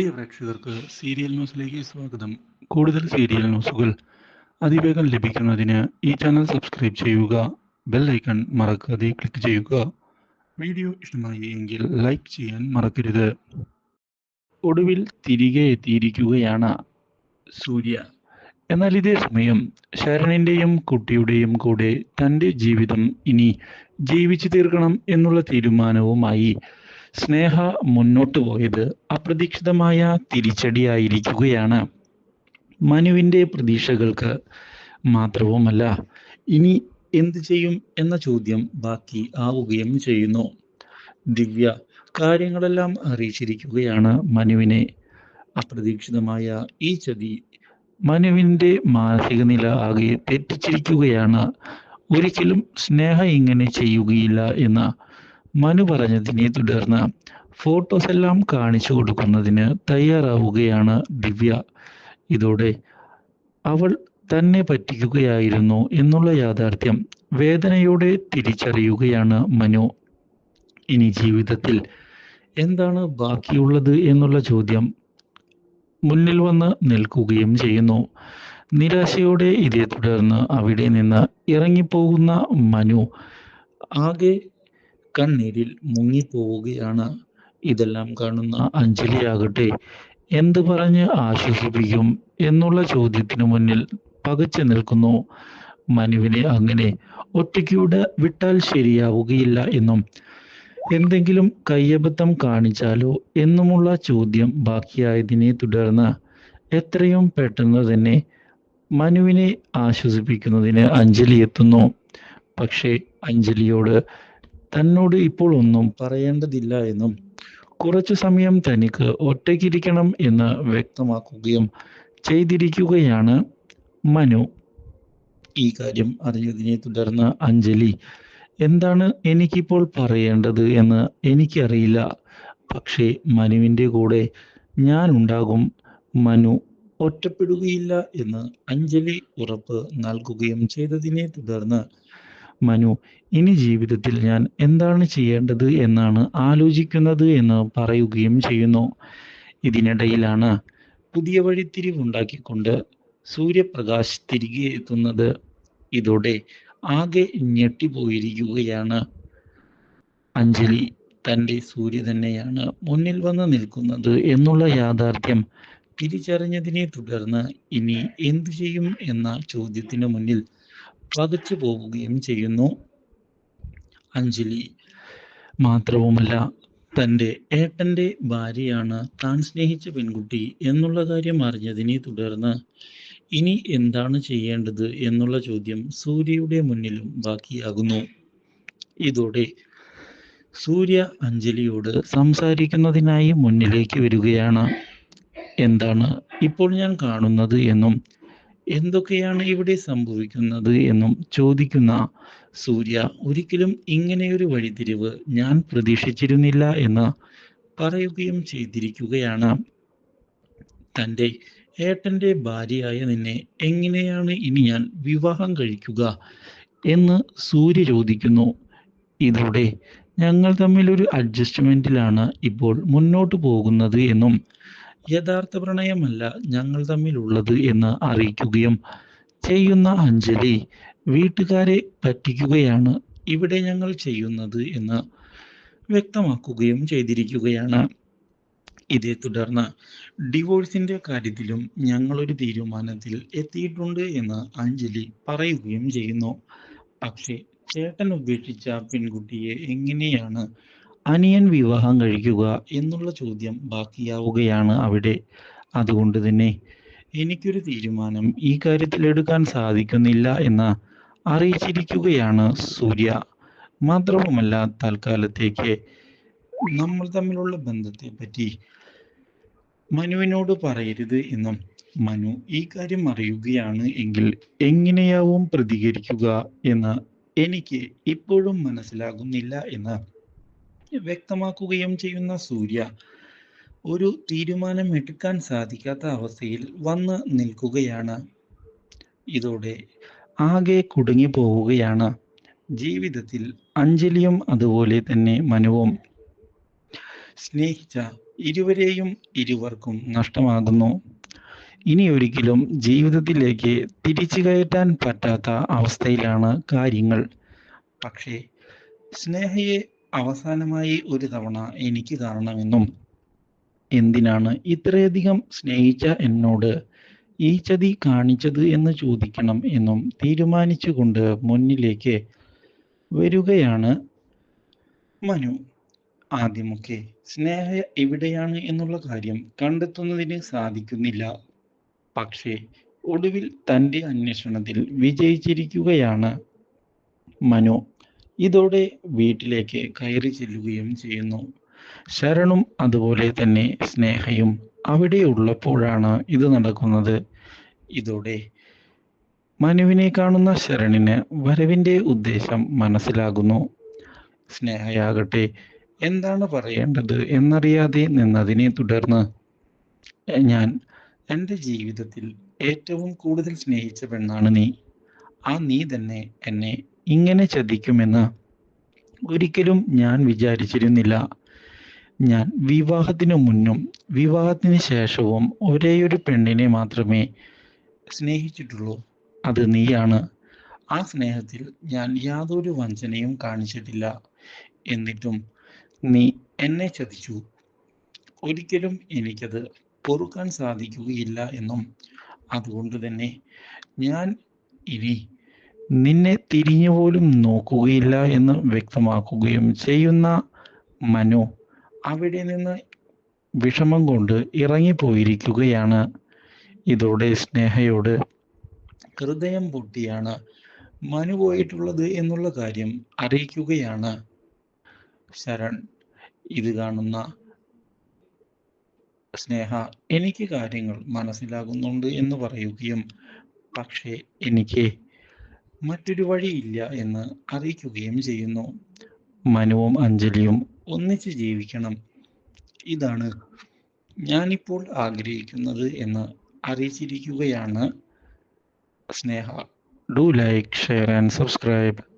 പ്രിയ പ്രേക്ഷകർക്ക് സീരിയൽ ന്യൂസിലേക്ക് സ്വാഗതം. കൂടുതൽ സീരിയൽ ന്യൂസുകൾ അതിവേഗം ലഭിക്കുന്നതിന് ഈ ചാനൽ സബ്സ്ക്രൈബ് ചെയ്യുക ബെൽ ഐക്കൺ മറക്കാതെ ക്ലിക്ക് ചെയ്യുക. വീഡിയോ ഇഷ്ടമായി എങ്കിൽ ലൈക്ക് ചെയ്യാൻ മറക്കരുത്. ഒടുവിൽ തിരികെ എത്തിയിരിക്കുകയാണ് സൂര്യ. എന്നാൽ ഇതേ സമയം ശരണിന്റെയും കുട്ടിയുടെയും കൂടെ തന്റെ ജീവിതം ഇനി ജീവിച്ചു തീർക്കണം എന്നുള്ള തീരുമാനവുമായി സ്നേഹ മുന്നോട്ടു പോയത് അപ്രതീക്ഷിതമായ തിരിച്ചടിയായിരിക്കുകയാണ്. മനുവിന്റെ പ്രതീക്ഷകൾക്ക് മാത്രവുമല്ല ഇനി എന്ത് ചെയ്യും എന്ന ചോദ്യം ബാക്കി ആവുകയും ചെയ്യുന്നു. ദിവ്യ കാര്യങ്ങളെല്ലാം അറിയിച്ചിരിക്കുകയാണ് മനുവിനെ. അപ്രതീക്ഷിതമായ ഈ ചതി മനുവിന്റെ മാനസിക നില ആകെ തെറ്റിച്ചിരിക്കുകയാണ്. ഒരിക്കലും സ്നേഹ ഇങ്ങനെ ചെയ്യുകയില്ല എന്ന് മനു പറഞ്ഞതിനെ തുടർന്ന് ഫോട്ടോസ് എല്ലാം കാണിച്ചു കൊടുക്കുന്നതിന് തയ്യാറാവുകയാണ് ദിവ്യ. ഇതോടെ അവൾ തന്നെ പറ്റിക്കുകയായിരുന്നു എന്നുള്ള യാഥാർത്ഥ്യം വേദനയോടെ തിരിച്ചറിയുകയാണ് മനു. ഇനി ജീവിതത്തിൽ എന്താണ് ബാക്കിയുള്ളത് എന്നുള്ള ചോദ്യം മുന്നിൽ വന്ന് നിൽക്കുകയും ചെയ്യുന്നു. നിരാശയോടെ ഇതേ തുടർന്ന് അവിടെ നിന്ന് ഇറങ്ങിപ്പോകുന്ന മനു ആകെ കണ്ണീരിൽ മുങ്ങിപ്പോവുകയാണ് ഇതെല്ലാം കാണുന്ന അഞ്ജലിയാകട്ടെ. എന്ത് പറഞ്ഞ് ആശ്വസിപ്പിക്കും എന്നുള്ള ചോദ്യത്തിനു മുന്നിൽ പകച്ചു നിൽക്കുന്നു. മനുവിനെ അങ്ങനെ ഒറ്റയ്ക്കൂടെ വിട്ടാൽ ശരിയാവുകയില്ല എന്നും എന്തെങ്കിലും കയ്യബദ്ധം കാണിച്ചാലോ എന്നുമുള്ള ചോദ്യം ബാക്കിയായതിനെ തുടർന്ന് എത്രയും പെട്ടെന്ന് തന്നെ മനുവിനെ ആശ്വസിപ്പിക്കുന്നതിന് അഞ്ജലി എത്തുന്നു. പക്ഷേ അഞ്ജലിയോട് തന്നോട് ഇപ്പോൾ ഒന്നും പറയേണ്ടതില്ല എന്നും കുറച്ചു സമയം തനിക്ക് ഒറ്റയ്ക്കിരിക്കണം എന്ന് വ്യക്തമാക്കുകയും ചെയ്തിരിക്കുകയാണ് മനു. ഈ കാര്യം അറിഞ്ഞതിനെ തുടർന്ന് അഞ്ജലി എന്താണ് എനിക്കിപ്പോൾ പറയേണ്ടത് എന്ന് എനിക്കറിയില്ല. പക്ഷേ മനുവിന്റെ കൂടെ ഞാൻ ഉണ്ടാകും മനു ഒറ്റപ്പെടുകയില്ല എന്ന് അഞ്ജലി ഉറപ്പ് നൽകുകയും ചെയ്തതിനെ തുടർന്ന് മനു ഇനി ജീവിതത്തിൽ ഞാൻ എന്താണ് ചെയ്യേണ്ടത് എന്നാണ് ആലോചിക്കുന്നത് എന്ന് പറയുകയും ചെയ്യുന്നു. ഇതിനിടയിലാണ് പുതിയ വഴിത്തിരിവുണ്ടാക്കിക്കൊണ്ട് സൂര്യപ്രകാശ് തിരികെ എത്തുന്നത്. ഇതോടെ ആകെ ഞെട്ടിപ്പോയിരിക്കുകയാണ്. അഞ്ജലി തന്റെ സൂര്യ തന്നെയാണ് മുന്നിൽ വന്ന് നിൽക്കുന്നത് എന്നുള്ള യാഥാർത്ഥ്യം തിരിച്ചറിഞ്ഞതിനെ തുടർന്ന് ഇനി എന്തു ചെയ്യും എന്ന ചോദ്യത്തിന് മുന്നിൽ പകച്ചു പോവുകയും ചെയ്യുന്നു. അഞ്ജലി മാത്രവുമല്ല തന്റെ ഏട്ടന്റെ ഭാര്യയാണ് താൻ സ്നേഹിച്ച പെൺകുട്ടി എന്നുള്ള കാര്യം അറിഞ്ഞതിനെ തുടർന്ന് ഇനി എന്താണ് ചെയ്യേണ്ടത് എന്നുള്ള ചോദ്യം സൂര്യയുടെ മുന്നിലും ബാക്കിയാകുന്നു. ഇതോടെ സൂര്യ അഞ്ജലിയോട് സംസാരിക്കുന്നതിനായി മുന്നിലേക്ക് വരികയാണ്. എന്താണ് ഇപ്പോൾ ഞാൻ കാണുന്നത് എന്നും എന്തൊക്കെയാണ് ഇവിടെ സംഭവിക്കുന്നത് എന്നും ചോദിക്കുന്ന സൂര്യ ഒരിക്കലും ഇങ്ങനെയൊരു വഴിതിരിവ് ഞാൻ പ്രതീക്ഷിച്ചിരുന്നില്ല എന്ന് പറയുകയും ചെയ്തിരിക്കുകയാണ്. തന്റെ ഏട്ടന്റെ ഭാര്യയായ നിന്നെ എങ്ങനെയാണ് ഇനി ഞാൻ വിവാഹം കഴിക്കുക എന്ന് സൂര്യ ചോദിക്കുന്നു. ഇതോടെ ഞങ്ങൾ തമ്മിൽ ഒരു അഡ്ജസ്റ്റ്മെന്റിലാണ് ഇപ്പോൾ മുന്നോട്ട് പോകുന്നത് എന്നും യഥാർത്ഥ പ്രണയമല്ല ഞങ്ങൾ തമ്മിലുള്ളത് എന്ന് അറിയിക്കുകയും ചെയ്യുന്ന അഞ്ജലി വീട്ടുകാരെ പറ്റിക്കുകയാണ് ഇവിടെ ഞങ്ങൾ ചെയ്യുന്നത് എന്ന് വ്യക്തമാക്കുകയും ചെയ്തിരിക്കുകയാണ്. ഇതേ തുടർന്ന് ഡിവോഴ്സിന്റെ കാര്യത്തിലും ഞങ്ങളൊരു തീരുമാനത്തിൽ എത്തിയിട്ടുണ്ട് എന്ന് അഞ്ജലി പറയുകയും ചെയ്യുന്നു. പക്ഷേ ചേട്ടൻ ഉപേക്ഷിച്ച പെൺകുട്ടിയെ എങ്ങനെയാണ് അനിയൻ വിവാഹം കഴിക്കുക എന്നുള്ള ചോദ്യം ബാക്കിയാവുകയാണ് അവിടെ. അതുകൊണ്ട് തന്നെ എനിക്കൊരു തീരുമാനം ഈ കാര്യത്തിൽ എടുക്കാൻ സാധിക്കുന്നില്ല എന്ന് അറിയിച്ചിരിക്കുകയാണ് സൂര്യ. മാത്രവുമല്ല തൽക്കാലത്തേക്ക് നമ്മൾ തമ്മിലുള്ള ബന്ധത്തെ പറ്റി മനുവിനോട് പറയരുത് എന്നും മനു ഈ കാര്യം അറിയുകയാണ് എങ്കിൽ എങ്ങനെയാവും പ്രതികരിക്കുക എന്ന് എനിക്ക് ഇപ്പോഴും മനസ്സിലാകുന്നില്ല എന്ന് വ്യക്തമാക്കുകയും ചെയ്യുന്ന സൂര്യ ഒരു തീരുമാനം എടുക്കാൻ സാധിക്കാത്ത അവസ്ഥയിൽ വന്ന് നിൽക്കുകയാണ്. ഇതോടെ ആകെ കുടുങ്ങി പോവുകയാണ്. ജീവിതത്തിൽ അഞ്ജലിയും അതുപോലെ തന്നെ മനുവും സ്നേഹിച്ച ഇരുവരെയും ഇരുവർക്കും നഷ്ടമാകുന്നു. ഇനി ഒരിക്കലും ജീവിതത്തിലേക്ക് തിരിച്ചു കയറ്റാൻ പറ്റാത്ത അവസ്ഥയിലാണ് കാര്യങ്ങൾ. പക്ഷേ സ്നേഹയെ അവസാനമായി ഒരു തവണ എനിക്ക് കാണണമെന്നും എന്തിനാണ് ഇത്രയധികം സ്നേഹിച്ച എന്നോട് ഈ ചതി കാണിച്ചത് എന്ന് ചോദിക്കണം എന്നും തീരുമാനിച്ചുകൊണ്ട് മുന്നിലേക്ക് വരികയാണ് മനു. ആദ്യമൊക്കെ സ്നേഹ എവിടെയാണ് എന്നുള്ള കാര്യം കണ്ടെത്തുന്നതിന് സാധിക്കുന്നില്ല. പക്ഷേ ഒടുവിൽ തന്റെ അന്വേഷണത്തിൽ വിജയിച്ചിരിക്കുകയാണ് മനു. ഇതോടെ വീട്ടിലേക്ക് കയറി ചെല്ലുകയും ചെയ്യുന്നു. ശരണും അതുപോലെ തന്നെ സ്നേഹയും അവിടെ ഉള്ളപ്പോഴാണ് ഇത് നടക്കുന്നത്. ഇതോടെ മനുവിനെ കാണുന്ന ശരണിന് വരവിന്റെ ഉദ്ദേശം മനസ്സിലാകുന്നു. സ്നേഹയാകട്ടെ എന്താണ് പറയേണ്ടത് എന്നറിയാതെ നിന്നതിനെ തുടർന്ന് ഞാൻ എന്റെ ജീവിതത്തിൽ ഏറ്റവും കൂടുതൽ സ്നേഹിച്ച പെണ്ണാണ് നീ. ആ നീ തന്നെ എന്നെ ഇങ്ങനെ ചതിക്കുമെന്ന് ഒരിക്കലും ഞാൻ വിചാരിച്ചിരുന്നില്ല. ഞാൻ വിവാഹത്തിനു മുന്നും വിവാഹത്തിന് ശേഷവും ഒരേയൊരു പെണ്ണിനെ മാത്രമേ സ്നേഹിച്ചിട്ടുള്ളൂ. അത് നീയാണ്. ആ സ്നേഹത്തിൽ ഞാൻ യാതൊരു വഞ്ചനയും കാണിച്ചിട്ടില്ല. എന്നിട്ടും നീ എന്നെ ചതിച്ചു. ഒരിക്കലും എനിക്കത് പൊറുക്കാൻ സാധിക്കുകയില്ല എന്നും. അതുകൊണ്ട് തന്നെ ഞാൻ ഇനി നിന്നെ തിരിഞ്ഞു പോലും നോക്കുകയില്ല എന്ന് വ്യക്തമാക്കുകയും ചെയ്യുന്ന മനു അവിടെ നിന്ന് വിഷമം കൊണ്ട് ഇറങ്ങിപ്പോയിരിക്കുകയാണ്. ഇതോടെ സ്നേഹയോട് ഹൃദയം പൊട്ടിയാണ്. മനു പോയിട്ടുള്ളത് എന്നുള്ള കാര്യം അറിയിക്കുകയാണ്. ശരൺ ഇത് കാണുന്ന സ്നേഹ എനിക്ക് കാര്യങ്ങൾ മനസ്സിലാകുന്നുണ്ട് എന്ന് പറയുകയും പക്ഷേ എനിക്ക് മറ്റൊരു വഴിയില്ല എന്ന് അറിയിക്കുകയും ചെയ്യുന്നു. മനുവും അഞ്ജലിയും ഒന്നിച്ച് ജീവിക്കണം. ഇതാണ് ഞാനിപ്പോൾ ആഗ്രഹിക്കുന്നത് എന്ന് അറിയിച്ചിരിക്കുകയാണ്. Sneha do like share and subscribe.